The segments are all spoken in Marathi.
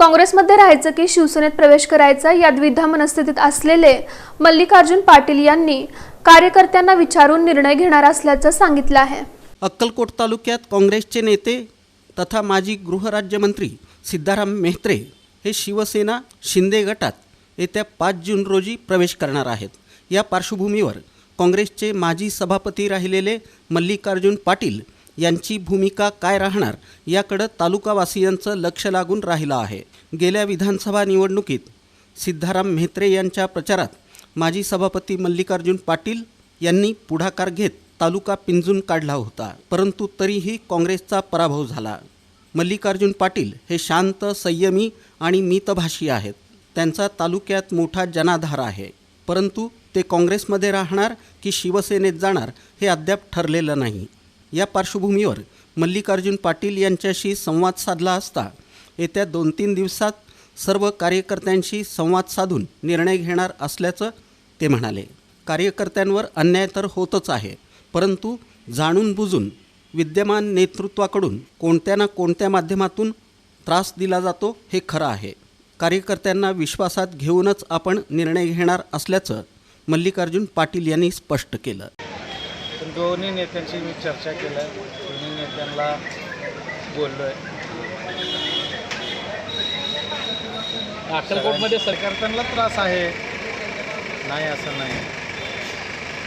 काँग्रेसमध्ये राहायचं की शिवसेनेत प्रवेश करायचा या द्विधा मनस्थितीत असलेले मल्लिकार्जुन पाटील यांनी कार्यकर्त्यांना विचारून निर्णय घेणार असल्याचं सांगितलं आहे. अक्कलकोट तालुक्यात काँग्रेसचे नेते तथा माजी गृहराज्यमंत्री सिद्धाराम मेहत्रे हे शिवसेना शिंदे गटात येत्या पाच जून रोजी प्रवेश करणार आहेत. या पार्श्वभूमीवर काँग्रेसचे माजी सभापती राहिलेले मल्लिकार्जुन पाटील यांची भूमिका काय राहणार याकडं तालुकावासियांचं लक्ष लागून राहिलं आहे. गेल्या विधानसभा निवडणुकीत सिद्धाराम म्हेत्रे यांच्या प्रचारात माजी सभापती मल्लिकार्जुन पाटील यांनी पुढाकार घेत तालुका पिंजून काढला होता. परंतु तरीही काँग्रेसचा पराभव झाला. मल्लिकार्जुन पाटील हे शांत संयमी आणि मितभाषी आहेत. त्यांचा तालुक्यात मोठा जनाधार आहे. परंतु ते काँग्रेसमध्ये राहणार की शिवसेनेत जाणार हे अद्याप ठरलेलं नाही. या पार्श्वभूमीवर मल्लिकार्जुन पाटील यांच्याशी संवाद साधला असता येत्या दोन तीन दिवसात सर्व कार्यकर्त्यांशी संवाद साधून निर्णय घेणार असल्याचं ते म्हणाले. कार्यकर्त्यांवर अन्याय तर होतच आहे परंतु जाणून बुजून विद्यमान नेतृत्वाकडून कोणत्या ना कोणत्या माध्यमातून त्रास दिला जातो हे खरं आहे. कार्यकर्त्यांना विश्वासात घेऊनच आपण निर्णय घेणार असल्याचं मल्लिकार्जुन पाटील यांनी स्पष्ट केलं. दोन्ही नेत्यांशी मी चर्चा केलं आहे दोन्ही नेत्यांना बोललो आहे अक्कलकोटमध्ये सर कार्यकर्त्यांना त्रास आहे. नाही असं नाही.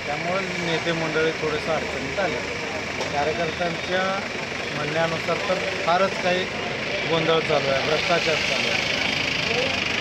त्यामुळे नेते मंडळी थोडंसं अडचणीत आले. कार्यकर्त्यांच्या म्हणण्यानुसार तर फारच काही गोंधळ चालू आहे भ्रष्टाचार चालू आहे.